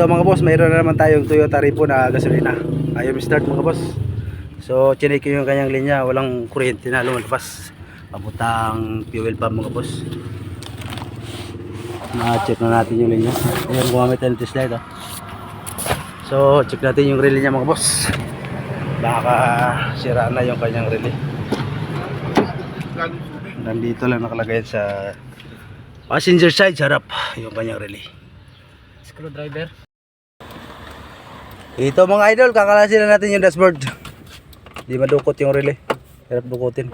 So mga boss, mayroon na naman tayong Toyota Revo na gasolina. Ayaw start mga boss. So chinik yung kanyang linya, walang kuryente na lumalabas. Papuntang fuel pump mga boss. Na-check na natin yung linya. Ayan, gumamit tayo ng test. Oh. So check natin yung relay niya mga boss. Baka sira na yung kanyang relay. Nandito lang nakalagay sa passenger side, harap yung kanyang relay. Screwdriver. Ito mga idol, kakalasin na natin yung dashboard. Di madukot yung relay. Hirap dukutin.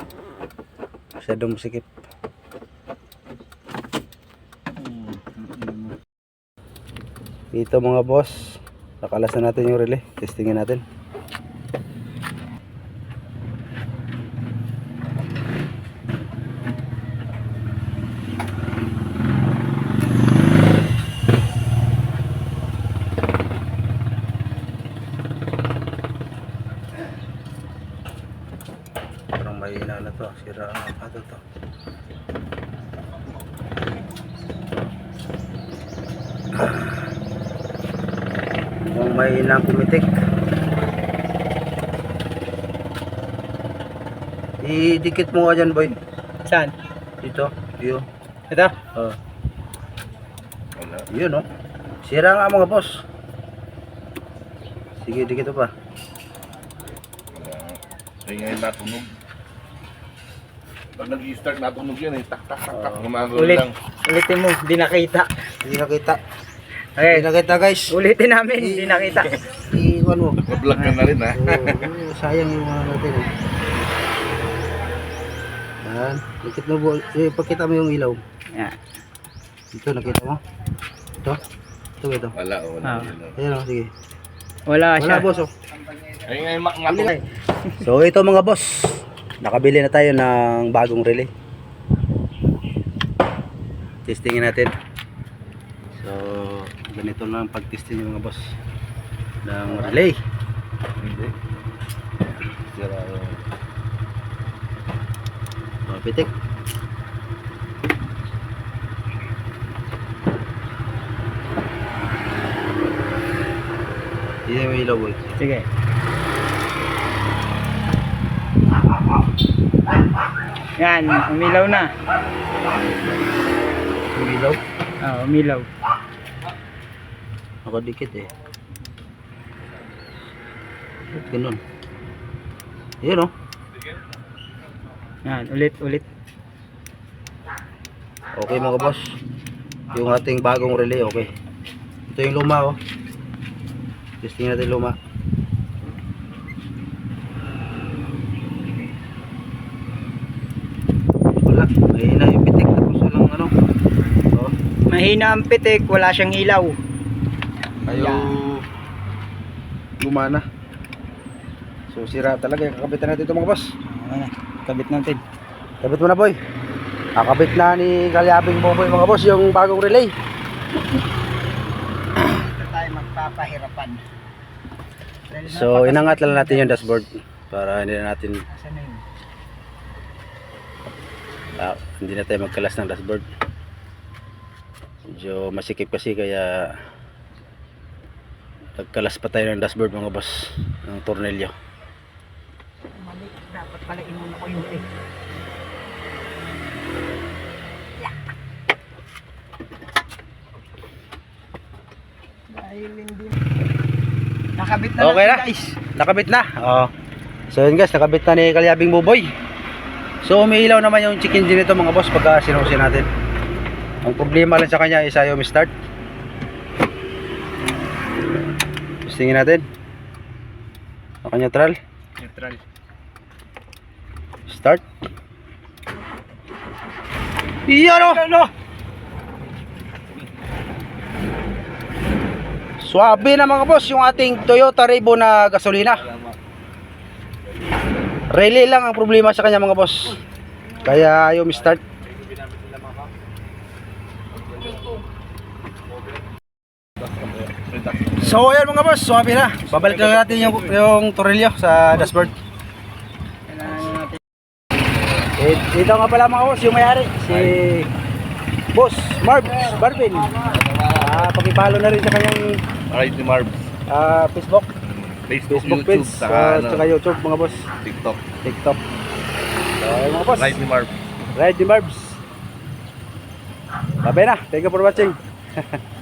Masyadong masikip. Ito mga boss, nakalas na natin yung relay. Testingin natin. Parang may ina na to. Sira ang ato to. Kung may inang pumitik. Idikit mo ka dyan boy. Saan? Dito. Yun. Ito? Oh. Yun no. Sira nga mga boss. Sige, dikit pa. Ay ngayon natunog. Pag nag-i-start natunog yan eh. Tak tak tak tak. Gumagano Ulit. lang. Ulitin mo. Di nakita. Hindi nakita. Okay. Hindi nakita guys. Ulitin namin. Di nakita. Iwan mo. Naka-vlog ka na rin ha. Oo, sayang yung mga natin. eh. Yan. Nakita mo, bu- eh, pakita mo yung ilaw. Yan. Ito, nakita mo? Ito? Ito, ito. Wala oh, wala. Ah. oh. Ayan o, sige. Wala siya. Wala boss oh. Ay ngayon mak natunog. So ito mga boss, nakabili na tayo ng bagong relay. Testingin natin. So ganito lang ang pag-testing ng mga boss ng relay. Hindi. Sira yung... Mga pitik. Hindi mo ilaw boy. Sige. Yan. Umilaw na. Yung ilaw. Ah, umilaw. Nakadikit eh. Ba't ganun? Ayan oh. Yan. Ulit, ulit. Okay mga boss. Yung ating bagong relay, okay. Ito yung luma oh. Testing natin luma. Wala, mahina yung pitik tapos walang ano. Oh, Mahina ang pitik. Wala siyang ilaw. ayaw gumana. So sira talaga, kakabitan natin ito mga boss. Ano na. Kabit natin. Kabit mo na boy. Kakabit na ni Kalyabing Boboy mga boss yung bagong relay. Ito tayo magpapahirapan. So inangat lang natin yung dashboard para hindi na natin? Ah, hindi na tayo magkalas ng dashboard. Medyo masikip kasi kaya nagkalas pa tayo ng dashboard mga boss ng tornilyo. Mali. Dapat pala inuna ko yung eh. Dahil hindi Nakabit na Okay na? guys. Nakabit na. Oh. So yun guys, nakabit na ni Kalyabing Boboy. So umiilaw naman yung chicken engine nito mga boss pagka sinusi natin. Ang problema lang sa kanya is ayaw start. Testingin natin. Naka neutral. Neutral. Start. Iyan o! Ano? Swabe na mga boss yung ating Toyota Revo na gasolina. Relay lang ang problema sa kanya mga boss. Kaya ayaw start. So ayan mga boss, swabe na. Babalik na natin yung, yung tornilyo sa dashboard. Eh, dito nga pala mga boss, yung mayari. Si Boss Marv Barbin. Ah, pakipalo na rin sa kanyang Alright ni Marv. ah, Facebook, Facebook, Facebook page, saka, ah, ano, saka YouTube mga boss, TikTok. TikTok. So, mga boss. Right ni Marv. Ride the Barbs. Bye-bye na. Thank you for watching.